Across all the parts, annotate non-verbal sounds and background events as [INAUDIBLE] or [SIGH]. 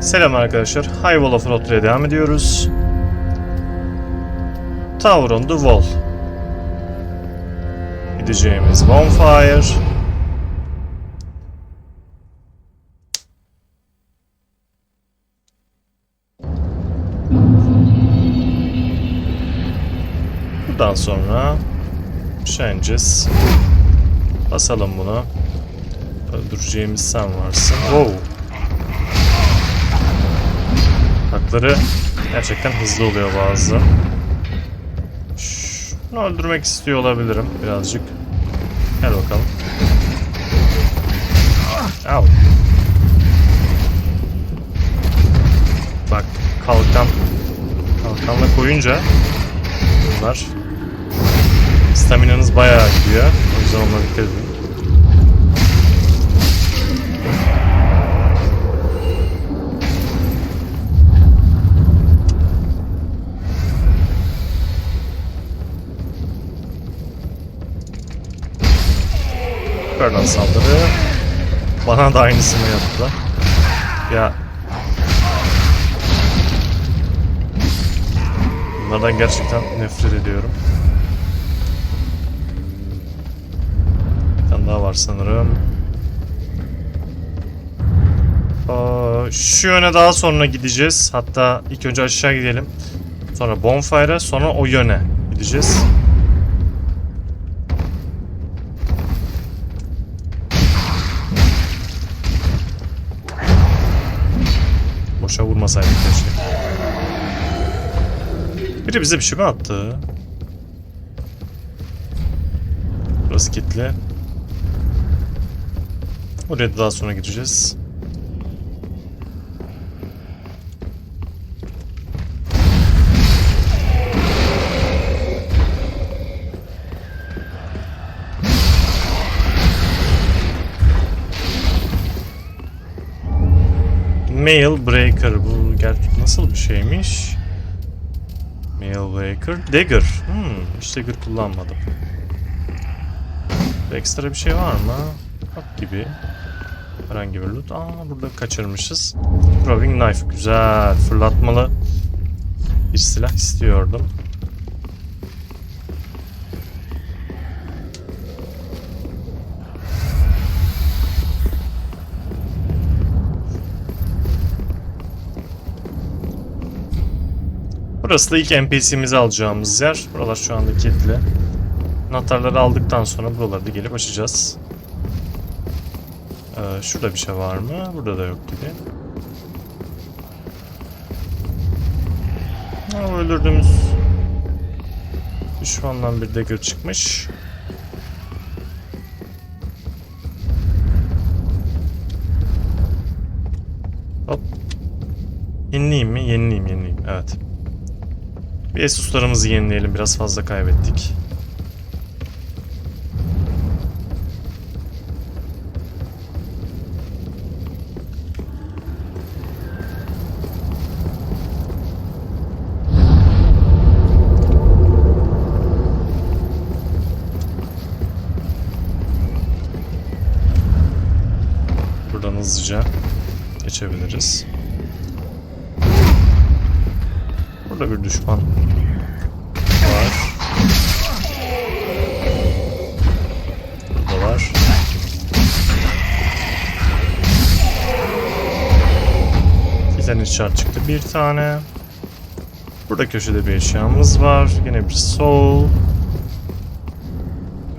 Selam arkadaşlar. High Wall of Road'ya devam ediyoruz. Tower on the Wall. Gideceğimiz Bonfire. Buradan sonra ineceğiz. Basalım bunu. Öldüreceğimiz sen varsın. Wow. Hakları gerçekten hızlı oluyor bazı. Şunu öldürmek istiyor olabilirim birazcık. Gel bakalım. Al. Bak kalkan kalkanla koyunca bunlar staminanız bayağı gidiyor. Bana da aynısını yaptılar. Ya. Bunlardan gerçekten nefret ediyorum. Bir tane daha var sanırım. Şu yöne daha sonra gideceğiz. Hatta ilk önce aşağı gidelim. Sonra bonfire'a sonra o yöne gideceğiz. Boşa vurmasaydık keşke. Biri bize bir şey mi attı? Burası kilitli. Oraya da daha sonra gireceğiz. Mail Breaker bu gerçek nasıl bir şeymiş? Mail Breaker Dagger. Hmm, hiç Dagger kullanmadım. Ekstra bir şey var mı? Yok gibi. Herhangi bir loot. Aa burada kaçırmışız. Throwing Knife güzel. Fırlatmalı bir silah istiyordum. Burası da ilk NPC'mizi alacağımız yer. Buralar şu anda kilitli. Anahtarları aldıktan sonra buraları da gelip açacağız. Ee, şurada bir şey var mı? Burada da yok gibi. Ha, öldürdüğümüz düşmandan bir dagger çıkmış. Hop. Yenileyim mi? Yenileyim, yenileyim. Evet. Bir Asus'larımızı yenileyelim. Biraz fazla kaybettik. Bir düşman var. Burada var. Titan işaret çıktı bir tane. Burada köşede bir eşyamız var. Yine bir soul.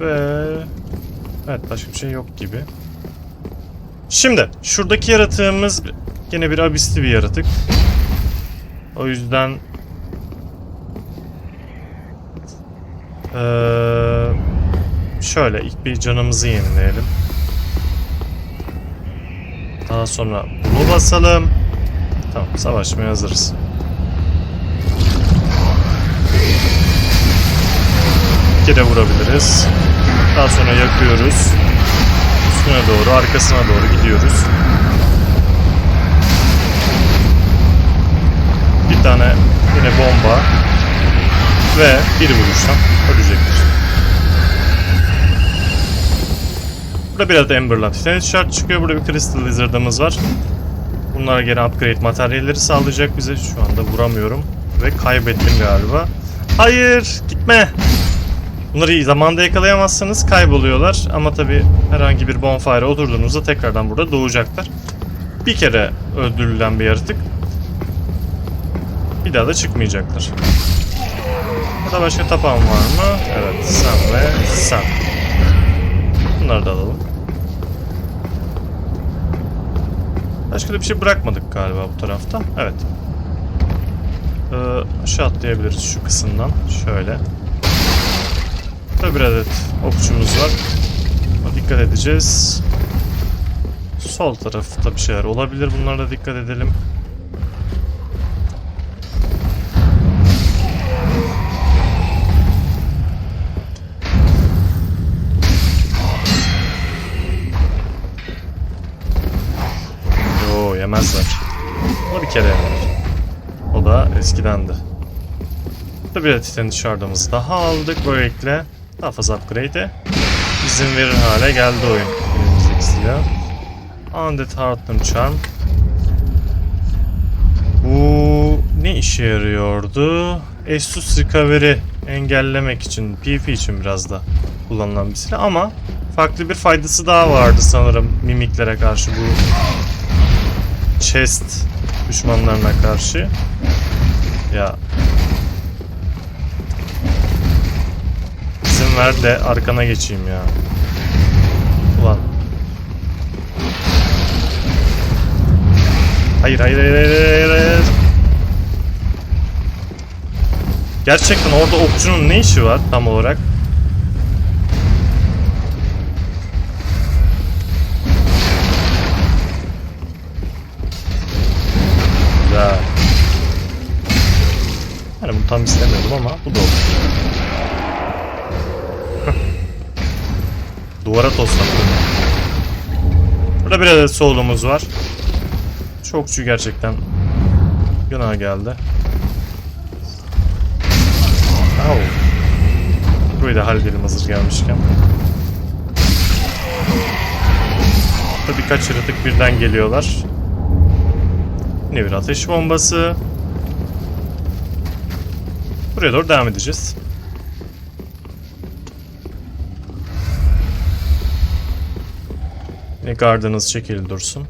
Ve... Evet başka bir şey yok gibi. Şimdi şuradaki yaratığımız yine bir abisli bir yaratık. O yüzden Ee, şöyle ilk bir canımızı yenileyelim. Daha sonra bunu basalım. Tamam savaşmaya hazırız. İki vurabiliriz. Daha sonra yakıyoruz. Üstüne doğru arkasına doğru gidiyoruz. Bir tane yine bomba ve bir vuruştan ölecektir. Burada bir adet Emberland Titanite Shard çıkıyor. Burada bir Crystal Lizard'ımız var. Bunlar gene upgrade materyalleri sağlayacak bize. Şu anda vuramıyorum. Ve kaybettim galiba. Hayır gitme. Bunları iyi zamanda yakalayamazsanız kayboluyorlar. Ama tabi herhangi bir bonfire oturduğunuzda tekrardan burada doğacaklar. Bir kere öldürülen bir yaratık. Bir daha da çıkmayacaklar. Burada başka tapan var mı? Evet sen ve sen. Bunları da alalım. Başka da bir şey bırakmadık galiba bu tarafta. Evet. Ee, aşağı atlayabiliriz şu kısımdan. Şöyle. Burada bir adet okçumuz var. Buna dikkat edeceğiz. Sol tarafta bir şeyler olabilir. Bunlara da dikkat edelim. Yo yemezler. Bunu bir kere yerler. O da eskidendi. Bir titan dışarıdamız daha aldık. Böylelikle daha fazla upgrade'e izin verir hale geldi oyun. Elimizdeki silah. Undead Heartland Charm. Bu ne işe yarıyordu? Estus Recovery engellemek için, PvP için biraz da kullanılan bir silah ama farklı bir faydası daha vardı sanırım mimiklere karşı bu chest düşmanlarına karşı. Ya İzin ver de arkana geçeyim ya. Ulan. Hayır hayır hayır hayır hayır. Gerçekten orada okçunun ne işi var tam olarak? Tam istemiyordum ama bu da oldu. Duvara tosladım. Burada bir adet solumuz var. Çokçu gerçekten günah geldi. Au. Burayı da halledelim hazır gelmişken. Burada birkaç yaratık birden geliyorlar. Yine bir ateş bombası. Buraya doğru devam edeceğiz. Ve gardınız çekili dursun.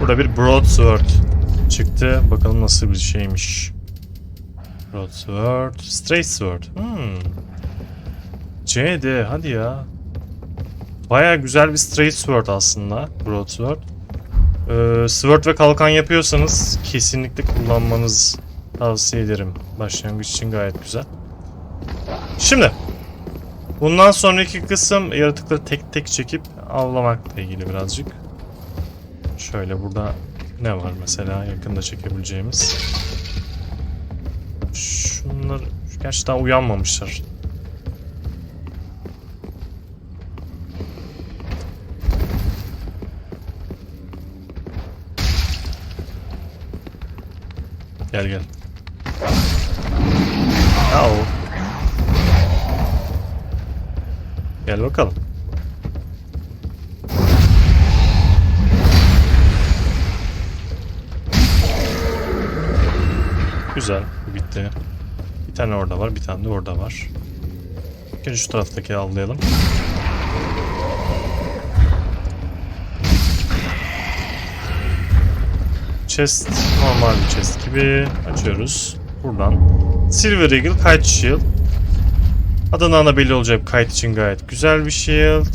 Burada bir broadsword çıktı. Bakalım nasıl bir şeymiş. Broadsword, straight sword. Hmm. CD hadi ya. Baya güzel bir straight sword aslında broadsword. Ee, sword ve kalkan yapıyorsanız kesinlikle kullanmanız tavsiye ederim. Başlangıç için gayet güzel. Şimdi bundan sonraki kısım yaratıkları tek tek çekip avlamakla ilgili birazcık. Şöyle burada ne var mesela yakında çekebileceğimiz? Şunlar gerçi daha uyanmamışlar. Gel gel. Au. Gel bakalım. Güzel. Bu bitti. Bir tane orada var. Bir tane de orada var. Önce şu taraftaki avlayalım. Chest normal bir chest gibi açıyoruz. Buradan. Silver Eagle Kite Shield. Adından belli olacak kite için gayet güzel bir shield.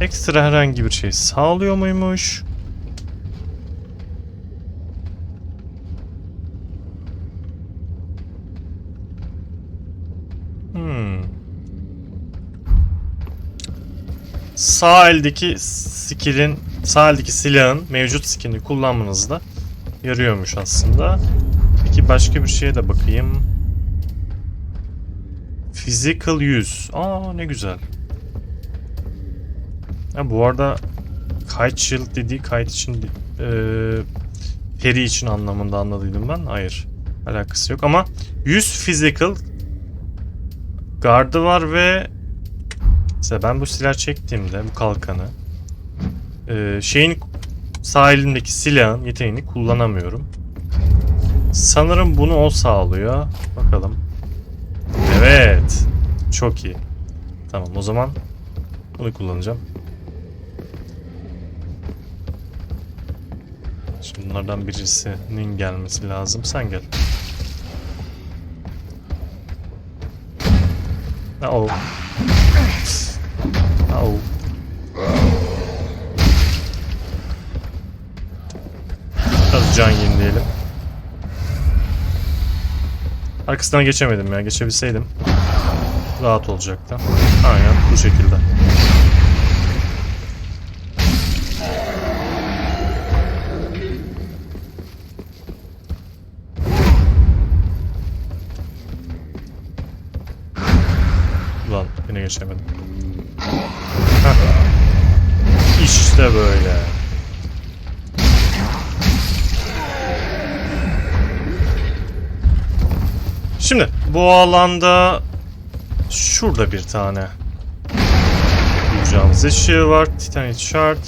Ekstra herhangi bir şey sağlıyor muymuş? Hmm. Sağ eldeki skill'in, sağ eldeki silahın mevcut skin'i kullanmanızda yarıyormuş aslında. Peki başka bir şeye de bakayım. Physical use. Aa ne güzel. Ha, bu arada Kite Shield dediği kite için eee peri için anlamında anladıydım ben. Hayır. Alakası yok ama 100 physical gardı var ve mesela ben bu silah çektiğimde bu kalkanı e, şeyin sağ elimdeki silahın yeteneğini kullanamıyorum. Sanırım bunu o sağlıyor. Bakalım. Evet. Çok iyi. Tamam o zaman bunu kullanacağım. Şimdi bunlardan birisinin gelmesi lazım. Sen gel. Oh. Oh. Can yenileyelim. Arkasından geçemedim ya. Geçebilseydim rahat olacaktı. Aynen bu şekilde. Ulan yine geçemedim. Heh. İşte böyle. Şimdi bu alanda şurada bir tane bulacağımız eşya var. Titanite Shard.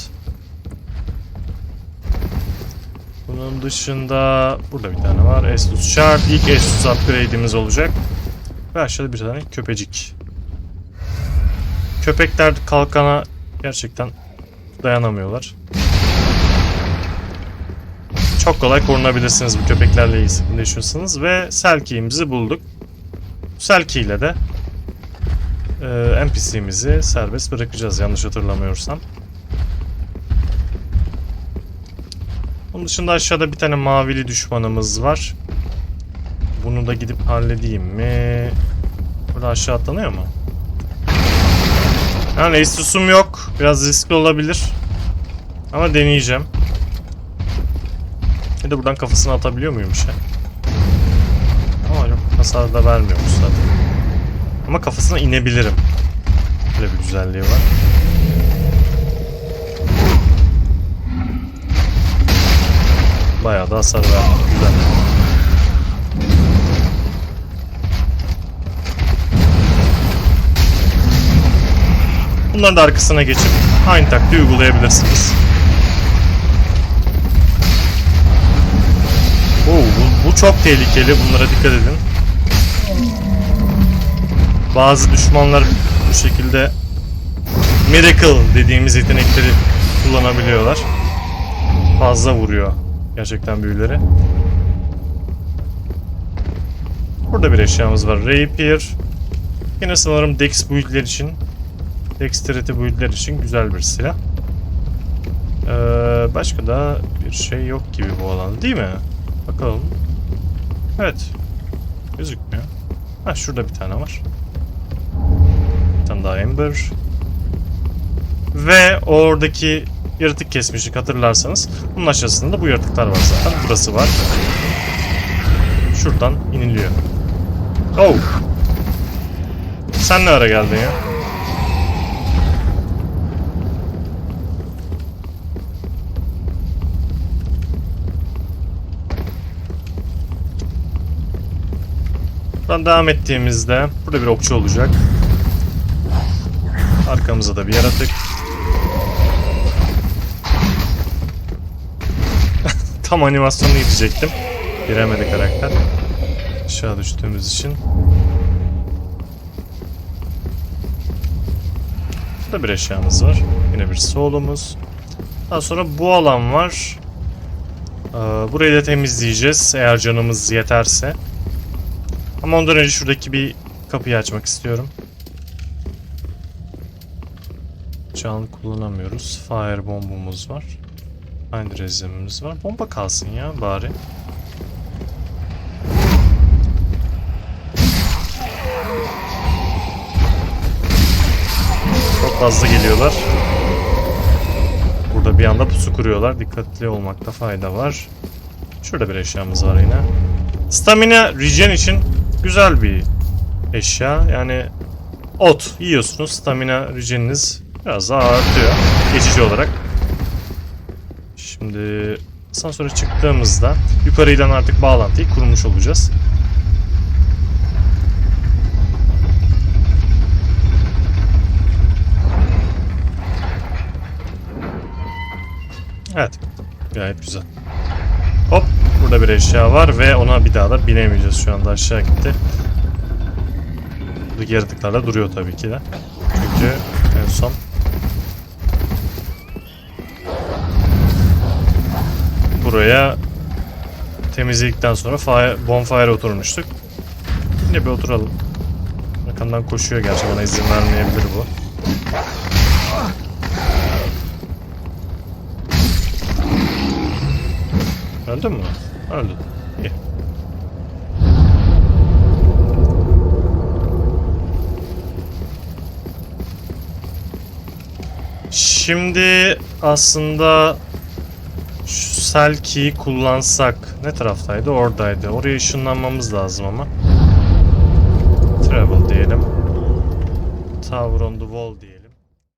Bunun dışında burada bir tane var. Estus Shard. İlk Estus upgrade'imiz olacak. Ve aşağıda bir tane köpecik. Köpekler kalkana gerçekten dayanamıyorlar. Çok kolay korunabilirsiniz bu köpeklerle iyi sıkıntı yaşıyorsanız. Ve Selkie'imizi bulduk. Selkie ile de e, NPC'mizi serbest bırakacağız yanlış hatırlamıyorsam. Onun dışında aşağıda bir tane mavili düşmanımız var. Bunu da gidip halledeyim mi? Burada aşağı atlanıyor mu? Yani Asus'um yok. Biraz riskli olabilir. Ama deneyeceğim. Bir de buradan kafasına atabiliyor muyum şey? Ama yok hasar da vermiyormuş zaten. Ama kafasına inebilirim. Böyle bir güzelliği var. Bayağı da hasar verdi. Güzel. Bunların da arkasına geçip aynı taktiği uygulayabilirsiniz. Oo, bu, bu çok tehlikeli. Bunlara dikkat edin. Bazı düşmanlar bu şekilde Miracle dediğimiz yetenekleri kullanabiliyorlar. Fazla vuruyor gerçekten büyüleri. Burada bir eşyamız var. Rapier. Yine sanırım Dex build'ler için Dexterity build'ler için güzel bir silah. Ee, başka da bir şey yok gibi bu alanda değil mi? Bakalım. Evet. Gözükmüyor. Ha şurada bir tane var. Bir tane daha Ember. Ve oradaki yaratık kesmiştik hatırlarsanız. Bunun aşağısında bu yaratıklar var zaten. Burası var. Şuradan iniliyor. Oh! Sen ne ara geldin ya? Buradan devam ettiğimizde burada bir okçu olacak. Arkamızda da bir yaratık. [LAUGHS] Tam animasyonu gidecektim. Giremedi karakter. Aşağı düştüğümüz için. Burada bir eşyamız var. Yine bir solumuz. Daha sonra bu alan var. Ee, Burayı da temizleyeceğiz eğer canımız yeterse. Ama ondan önce şuradaki bir kapıyı açmak istiyorum. Can kullanamıyoruz. Fire bombumuz var. Aynı rezimimiz var. Bomba kalsın ya bari. Çok fazla geliyorlar. Burada bir anda pusu kuruyorlar. Dikkatli olmakta fayda var. Şurada bir eşyamız var yine. Stamina regen için güzel bir eşya. Yani ot yiyorsunuz. Stamina regeniniz biraz daha artıyor. Geçici olarak. Şimdi asansöre çıktığımızda yukarıdan artık bağlantıyı kurmuş olacağız. Evet. Gayet güzel. Hop. Burada bir eşya var ve ona bir daha da binemeyeceğiz şu anda aşağı gitti. Buradaki yaratıklar da duruyor tabii ki de. Çünkü en son buraya temizledikten sonra fire, bonfire oturmuştuk. Yine bir oturalım. Arkamdan koşuyor gerçi bana izin vermeyebilir bu. Öldün mü? Öldün. İyi. Şimdi aslında şu Selkie'yi kullansak ne taraftaydı? Oradaydı. Oraya ışınlanmamız lazım ama. Travel diyelim. Tower on the wall diyelim.